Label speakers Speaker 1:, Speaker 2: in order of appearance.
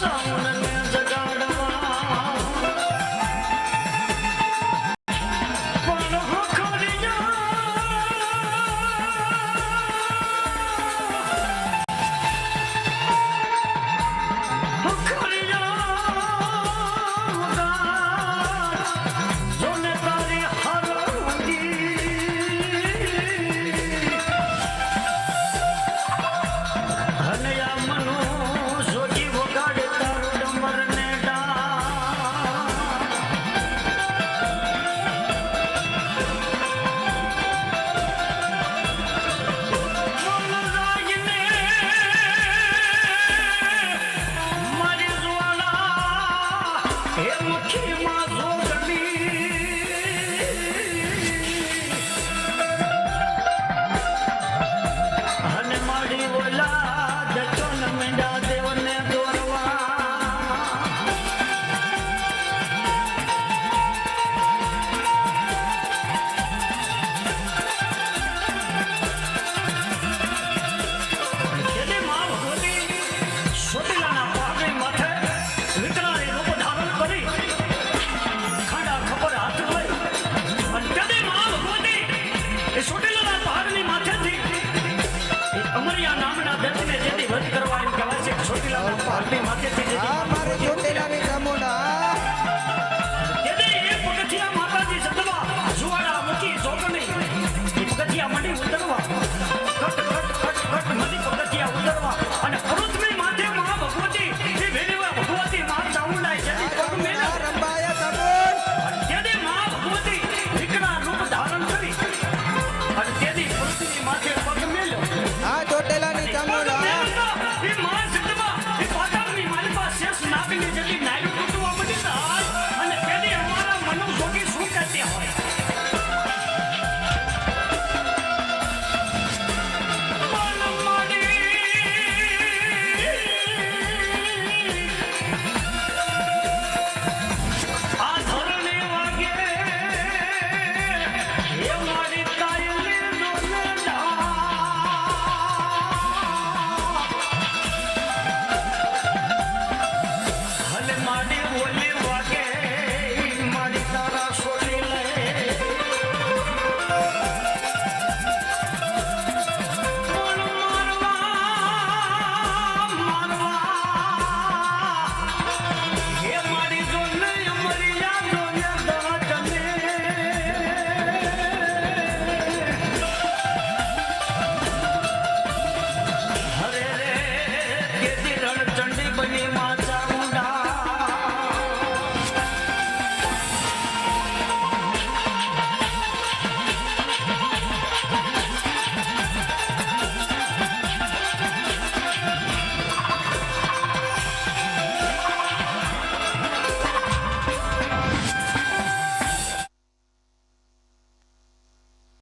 Speaker 1: I wanna know. એ સુટેલા પહાડની માથેથી અમરિયા નામના દત્તને જેથી વધ કરવા એમ કહેવાય છે સુટેલા માથે